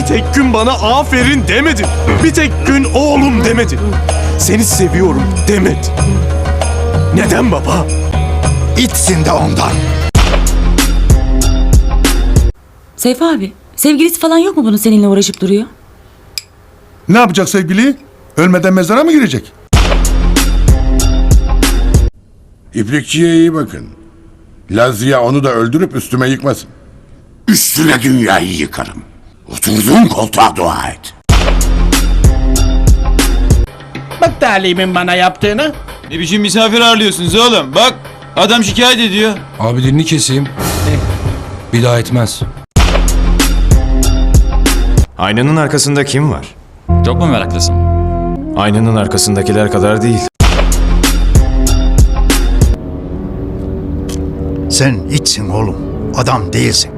Bir tek gün bana aferin demedin. Bir tek gün oğlum demedin. Seni seviyorum demedin. Neden baba? İtsin de ondan. Seyfi abi, sevgilisi falan yok mu bunun seninle uğraşıp duruyor? Ne yapacak sevgili? Ölmeden mezara mı girecek? İplikçiye iyi bakın. Lazia onu da öldürüp üstüme yıkmasın. Üstüne dünyayı yıkarım. Oturduğun koltuğa dua et. Bak talimin bana yaptığını. Ne biçim misafir ağırlıyorsunuz oğlum? Bak adam şikayet ediyor. Abi dilini keseyim. Bir daha etmez. Aynanın arkasında kim var? Çok mu meraklısın? Aynanın arkasındakiler kadar değil. Sen içsin oğlum. Adam değilsin.